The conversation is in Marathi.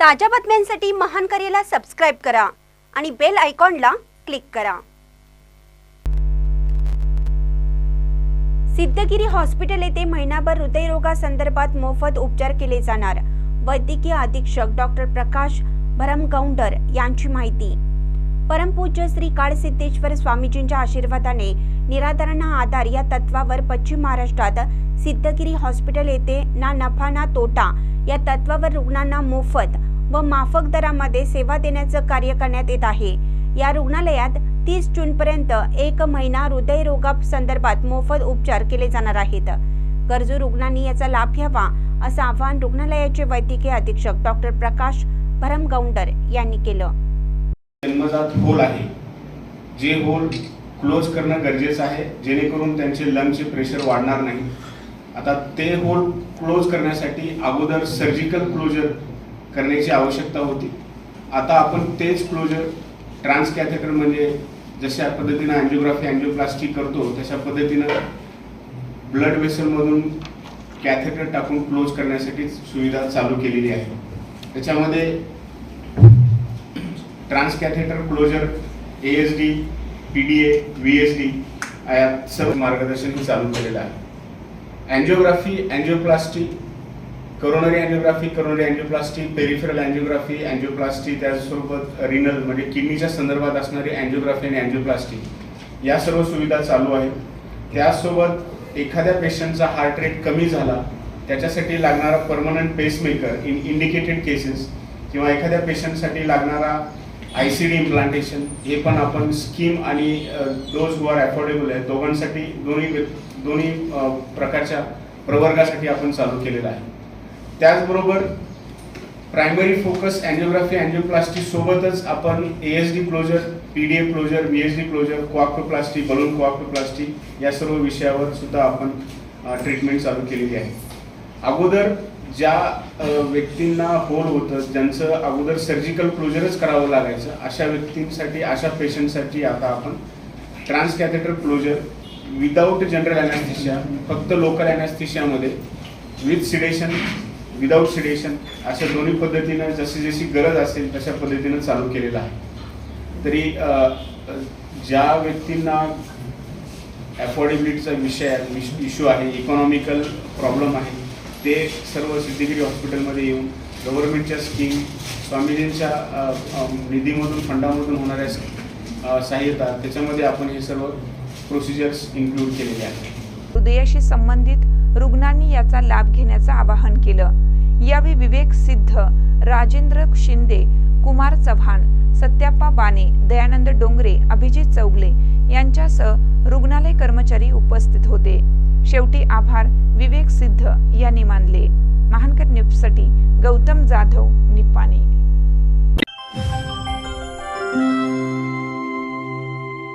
ताज्या बातम्यांसाठी महान करेला सबस्क्राईब करा आणि बेल आयकॉनला क्लिक करा. सिद्धगिरी हॉस्पिटल येथे महिनाभर हृदयरोगासंदर्भात मोफत उपचार केले जाणार. वैद्यकीय अधीक्षक डॉक्टर प्रकाश भरमगौंडर यांची माहिती. परमपूज्य श्री काळसिद्धेश्वर स्वामीजींच्या आशीर्वादाने निराधारणा आधार या तत्वावर पश्चिम महाराष्ट्रात सिद्धगिरी हॉस्पिटल येथे ना नफा ना तोटा या तत्वावर रुग्णांना मोफत व माफक दरामध्ये सेवा देण्याचं कार्य करण्यात येत आहे. या रुग्णालयात तीस जूनपर्यंत एक महिना हृदयरोगा संदर्भात मोफत उपचार केले जाणार आहेत. गरजू रुग्णांनी याचा लाभ घ्यावा असं आवाहन रुग्णालयाचे वैद्यकीय अधीक्षक डॉक्टर प्रकाश भरमगौंडर यांनी केलं. जन्मजात होल आहे. जे होल क्लोज करणं गरजेचं आहे. जेणेकरून त्यांचे लंगचे प्रेशर वाढणार नाही. आता ते होल क्लोज करण्यासाठी अगोदर सर्जिकल क्लोजर करण्याची आवश्यकता होती. आता आपण तेच क्लोजर ट्रान्स कॅथेटर म्हणजे जशा पद्धतीनं अँजिओग्राफी अँजिओप्लास्टी करतो तशा पद्धतीनं ब्लड वेसलमधून कॅथेटर टाकून क्लोज करण्यासाठी सुविधा चालू केलेली आहे. त्याच्यामध्ये transcatheter closure A S D P D A V S D यात सर्व मार्गदर्शन हे चालू केलेलं आहे. Angiography angioplasty coronary angiography coronary angioplasty peripheral angiography angioplasty त्याचसोबत रिनल म्हणजे किडनीच्या संदर्भात असणारी अँजिओग्राफी आणि अँजिओप्लास्टी या सर्व सुविधा चालू आहेत. त्याचसोबत एखाद्या पेशंटचा हार्ट रेट कमी झाला त्याच्यासाठी लागणारा permanent pacemaker in indicated cases किंवा एखाद्या पेशंटसाठी लागणारा आय सी डी इम्प्लांटेशन हे पण आपण स्कीम आणि दोज हु आर अफोर्डेबल आहे दोघांसाठी दोन्ही दोन्ही प्रकारच्या प्रवर्गासाठी आपण चालू केलेलं आहे. त्याचबरोबर प्रायमरी फोकस अँजिओग्राफी अँजिओप्लास्टी सोबतच आपण A S D closure P D A closure B S D closure coarctoplasty balloon coarctoplasty या सर्व विषयावर सुद्धा आपण ट्रीटमेंट चालू केलेली आहे. अगोदर ज्या व्यक्तींना होल होतं ज्यांचं अगोदर सर्जिकल क्लोजरच करावं लागायचं अशा व्यक्तींसाठी अशा पेशंटसाठी आता आपण transcatheter closure without general anaesthesia फक्त लोकल अॅनास्थिशियामध्ये विथ सिडेशन विदाऊट सिडेशन अशा दोन्ही पद्धतीनं जशी जशी गरज असेल तशा पद्धतीनं चालू केलेलं आहे. तरी ज्या व्यक्तींना अफोर्डेबिलिटीचा विषय आहे इश्यू आहे इकॉनॉमिकल प्रॉब्लेम आहे ते सर्व सिद्धगिरी हॉस्पिटलमध्ये येऊन गव्हर्नमेंटच्या स्कीम स्वामीजींच्या निधीमधून फंडामधून होणाऱ्या सहाय्यता त्याच्यामध्ये आपण हे सर्व प्रोसिजर्स इन्क्लूड केलेले आहेत. हृदयाशी संबंधित रुग्णांनी याचा लाभ घेण्याचं आवाहन केलं. यावेळी विवेक सिद्ध राजेंद्र शिंदे कुमार चव्हाण सत्याप्पा बाने दयानंद डोंगरे अभिजित चौगले यांच्यासह रुग्णालय कर्मचारी उपस्थित होते. शेवटी आभार विवेक सिद्ध यांनी मानले. महानकर निपसाठी गौतम जाधव निपाणी